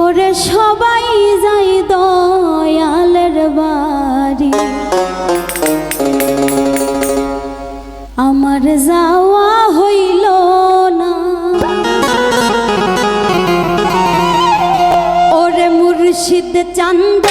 ওরে সবাই যাই দয়ালের বাড়ি। আমার যাওয়া হইল না। ওরে মুর্শিদ চান্দ